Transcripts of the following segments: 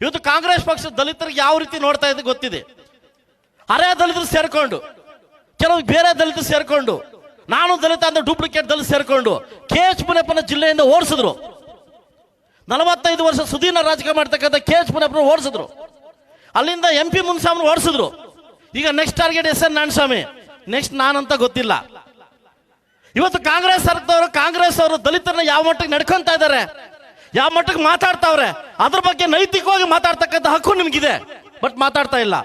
ಇವತ್ತು ಕಾಂಗ್ರೆಸ್ ಪಕ್ಷ ದಲಿತರಿಗೆ ಯಾವ ರೀತಿ ನೋಡ್ತಾ ಇದೆ ಗೊತ್ತಿದೆ. ಅರೆ ದಲಿತರು ಸೇರ್ಕೊಂಡು, ಕೆಲವು ಬೇರೆ ದಲಿತರು ಸೇರ್ಕೊಂಡು, ನಾನು ದಲಿತ ಅಂದ್ರೆ ಡೂಪ್ಲಿಕೇಟ್ ದಲಿತ ಸೇರ್ಕೊಂಡು, ಕೆ ಎಚ್ ಮುನಿಯಪ್ಪನ ಜಿಲ್ಲೆಯಿಂದ ಓಡಿಸಿದ್ರು. ನಲವತ್ತೈದು ವರ್ಷ ಸುದೀನ ರಾಜಕೀಯ ಮಾಡ್ತಕ್ಕಂಥ ಕೆ ಎಚ್ ಮುನಿಯಪ್ಪನ ಓಡಿಸಿದ್ರು. ಅಲ್ಲಿಂದ ಎಂ ಪಿ ಮುನ್ಸ್ವಾಮಿ ಓಡಿಸಿದ್ರು. ಈಗ next target S N Narayanaswamy. Next ನಾನಂತ ಗೊತ್ತಿಲ್ಲ. ಇವತ್ತು ಕಾಂಗ್ರೆಸ್ ಸರ್ಕಾರದವರು, ಕಾಂಗ್ರೆಸ್ ಅವರು ದಲಿತರನ್ನ ಯಾವ ಮಟ್ಟಕ್ಕೆ ನಡ್ಕೊಂತ ಇದ್ದಾರೆ? ಯಾವ ಮಟ್ಟಕ್ಕೆ ಮಾತಾಡ್ತಾವ್ರೆ? ಅದ್ರ ಬಗ್ಗೆ ನೈತಿಕವಾಗಿ ಮಾತಾಡ್ತಕ್ಕಂಥ ಹಕ್ಕು ನಿಮಗಿದೆ. ಬಟ್ ಮಾತಾಡ್ತಾ ಇಲ್ಲ.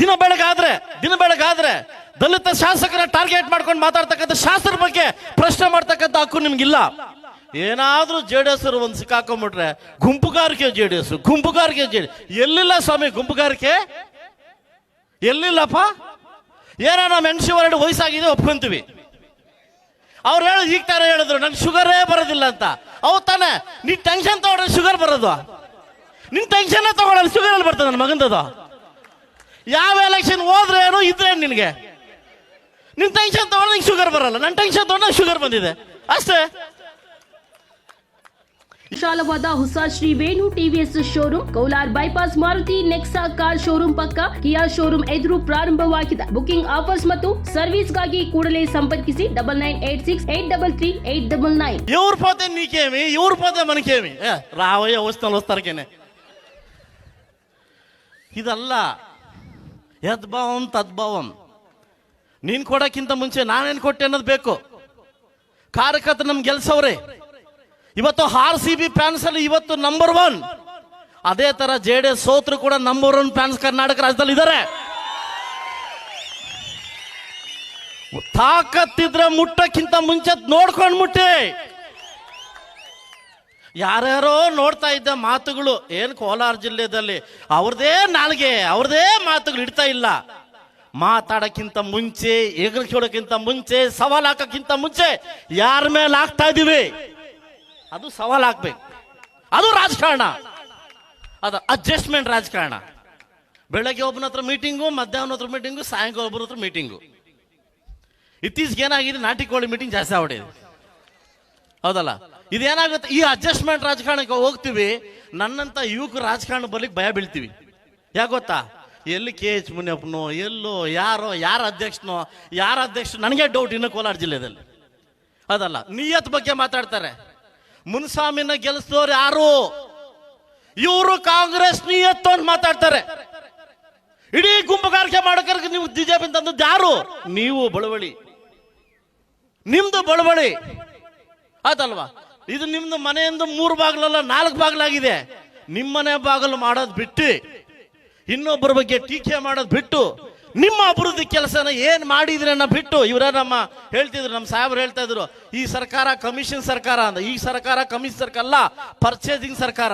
ದಿನ ಬೆಳಗಾದ್ರೆ ದಿನ ಬೆಳಗಾದ್ರೆ ದಲಿತ ಶಾಸಕರ ಟಾರ್ಗೆಟ್ ಮಾಡ್ಕೊಂಡು ಮಾತಾಡ್ತಕ್ಕಂಥ ಶಾಸಕರ ಬಗ್ಗೆ ಪ್ರಶ್ನೆ ಮಾಡ್ತಕ್ಕಂಥ ಹಕ್ಕು ನಿಮ್ಗಿಲ್ಲ. ಏನಾದರೂ ಜೆ ಡಿ ಎಸ್ ಒಂದು ಸಿಕ್ಕಾಕೊಂಡ್ಬಿಟ್ರೆ ಗುಂಪುಗಾರಿಕೆ ಜೆ ಡಿ ಎಸ್, ಗುಂಪುಗಾರಿಕೆ ಜೆ ಎಲ್ಲಿಲ್ಲ ಸ್ವಾಮಿ ಗುಂಪುಗಾರಿಕೆ? ಎಲ್ಲಿಲ್ಲಪ್ಪ? ಏನೋ ನಮ್ಮ ಹೆಣ್ಸಿ ಹೊರಡು ವಯಸ್ಸಾಗಿದೆ, ಒಪ್ಕೊಂತೀವಿ. ಅವ್ರು ಹೇಳಿ, ಈಗ ತಾನೇ ಹೇಳಿದ್ರು, ನಂಗೆ ಶುಗರೇ ಬರೋದಿಲ್ಲ ಅಂತ. ಅವು ತಾನೆ, ನೀ ಟೆನ್ಷನ್ ತಗೊಂಡ್ರೆ ಶುಗರ್ ಬರೋದು. ನಿನ್ ಟೆನ್ಷನ್ ತಗೊಂಡ್ರೆ ಶುಗರ್ ಅಲ್ಲಿ ಬರ್ತದೆ ನನ್ನ ಮಗಂದದು. ಯಾವ ಎಲೆಕ್ಷನ್ ಹೋದ್ರೆ ಏನು, ಇದ್ರೆ ನಿನಗೆ? ನಿನ್ ಟೆನ್ಷನ್ ತಗೊಂಡ್ರೆ ಶುಗರ್ ಬರಲ್ಲ. ನನ್ನ ಟೆನ್ಷನ್ ತಗೊಂಡ್ರೆ ಶುಗರ್ ಬಂದಿದೆ. ಅಷ್ಟೇ. ವಿಶಾಲವಾದ ಹೊಸ Shri Venu TVS showroom Kolar bypass Maruti Nexa car showroom ಪಕ್ಕ ಕಿಯಾ ಶೋರೂಮ್ ಎದುರು ಪ್ರಾರಂಭವಾಗಿದೆ. ಬುಕಿಂಗ್ ಆಫರ್ಸ್ ಮತ್ತು ಸರ್ವಿಸ್ಗಾಗಿ ಕೂಡಲೇ ಸಂಪರ್ಕಿಸಿ double nine eight six eight double three eight double nine. ఎవరు పోతే నీకేమి ఎవరు పోతే మనకేమి ఏ, రావయ్య వస్తాను ಇದಲ್ಲ ಯದ್ಭಾವಂ ತದ್ಭಾವಂ ನೀನ್ ಕೊಡೋಕ್ಕಿಂತ ಮುಂಚೆ ನಾನೇನು ಕೊಟ್ಟೆ ಅನ್ನೋದು ಬೇಕು. ಕಾರ್ಯಕರ್ತ ನಮ್ಗೆ ಗೆಲ್ಸವ್ರೆ. ಇವತ್ತು ಆರ್ ಸಿ ಬಿ ಫ್ಯಾನ್ಸ್ ಅಲ್ಲಿ ಇವತ್ತು ನಂಬರ್ ಒನ್ ಅದೇ ತರ ಜೆ ಡಿ ಎಸ್ ಸೋತ್ರು ಕೂಡ ನಂಬರ್ ಒನ್ ಫ್ಯಾನ್ಸ್ ಕರ್ನಾಟಕ ರಾಜ್ಯದಲ್ಲಿ ಇದ್ದಾರೆ ತಾಕತ್ತಿದ್ರೆ ಮುಟ್ಟಕ್ಕಿಂತ ಮುಂಚೆ ನೋಡ್ಕೊಂಡು ಮುಟ್ಟಿ. ಯಾರ್ಯಾರೋ ನೋಡ್ತಾ ಇದ್ದ ಮಾತುಗಳು, ಏನು ಕೋಲಾರ ಜಿಲ್ಲೆಯಲ್ಲಿ ಅವ್ರದೇ ನಾಲ್ಗೆ, ಅವ್ರದೇ ಮಾತುಗಳು ಇಡ್ತಾ ಇಲ್ಲ. ಮಾತಾಡಕ್ಕಿಂತ ಮುಂಚೆ ಎಗರ್ಸೋಡಕ್ಕಿಂತ ಮುಂಚೆ, ಸವಾಲು ಹಾಕೋಕ್ಕಿಂತ ಮುಂಚೆ, ಯಾರ ಮೇಲೆ ಹಾಕ್ತಾ ಇದೀವಿ? ಅದು ಸವಾಲ್ ಹಾಕ್ಬೇಕು ಅದು ರಾಜಕಾರಣ. ಅದು ಅಡ್ಜಸ್ಟ್ಮೆಂಟ್ ರಾಜಕಾರಣ. ಬೆಳಗ್ಗೆ ಒಬ್ಬನ ಹತ್ರ ಮೀಟಿಂಗು ಮಧ್ಯಾಹ್ನ ಹತ್ರ ಮೀಟಿಂಗು ಸಾಯಂಕಾಲ ಒಬ್ಬರ ಹತ್ರ ಮೀಟಿಂಗು ಇತ್ತೀಚೆಗೆ ಏನಾಗಿದೆ? ನಾಟಿ ಕೋಳಿ ಮೀಟಿಂಗ್ ಜಾಸ್ತಿ ಆಗ್ಬಿಟ್ಟಿದೆ. ಹೌದಲ್ಲ? ಇದೇನಾಗುತ್ತೆ? ಈ ಅಡ್ಜಸ್ಟ್ಮೆಂಟ್ ರಾಜಕಾರಣಕ್ಕೆ ಹೋಗ್ತೀವಿ, ನನ್ನಂತ ಯುವಕ ರಾಜಕಾರಣ ಬರ್ಲಿಕ್ಕೆ ಭಯ ಬೀಳ್ತೀವಿ. ಯಾಕೆ ಗೊತ್ತಾ? ಎಲ್ಲಿ ಕೆ ಎಚ್ ಮುನಿಯಪ್ಪನೋ, ಎಲ್ಲೋ ಯಾರೋ, ಯಾರ ಅಧ್ಯಕ್ಷನೋ, ಯಾರ ಅಧ್ಯಕ್ಷ ನನಗೆ ಡೌಟ್ ಇನ್ನು ಕೋಲಾರ ಜಿಲ್ಲೆಯಲ್ಲಿ ಅದಲ್ಲ ನಿಯತ್ ಬಗ್ಗೆ ಮಾತಾಡ್ತಾರೆ. ಮುನ್ಸ್ವಾಮಿನ ಗೆಲ್ಲಿಸಿದವ್ರು ಯಾರು? ಇವರು ಕಾಂಗ್ರೆಸ್ ಅಂತ ಮಾತಾಡ್ತಾರೆ. ಇಡೀ ಗುಂಪುಗಾರಿಕೆ ಮಾಡೋಕೆ ನೀವು ಬಿಜೆಪಿ ತಂದದ್ದು ಯಾರು? ನೀವು ಬಳುವಳಿ. ನಿಮ್ದು ಬಳುವಳಿ. ಆಯ್ತಲ್ವಾ ಇದು ನಿಮ್ದು ಮನೆಯಿಂದ ಮೂರು ಬಾಗಿಲಲ್ಲ, ನಾಲ್ಕು ಬಾಗಿಲಾಗಿದೆ. ನಿಮ್ಮನೆ ಬಾಗಿಲು ಮಾಡೋದು ಬಿಟ್ಟು, ಇನ್ನೊಬ್ಬರ ಬಗ್ಗೆ ಟೀಕೆ ಮಾಡೋದು ಬಿಟ್ಟು ನಿಮ್ಮ ಅಭಿವೃದ್ಧಿ ಕೆಲಸನ ಏನು ಮಾಡಿದ್ರನ್ನ ಬಿಟ್ಟು ಇವರ ನಮ್ಮ ಹೇಳ್ತಿದ್ರು, ನಮ್ಮ ಸಾಹೇಬ್ರು ಹೇಳ್ತಾ ಇದ್ರು, ಈ ಸರ್ಕಾರ ಕಮಿಷನ್ ಸರ್ಕಾರ ಅಂತ ಈ ಸರ್ಕಾರ ಕಮಿಷನ್ ಸರ್ಕಾರ ಅಲ್ಲ ಪರ್ಚೇಸಿಂಗ್ ಸರ್ಕಾರ.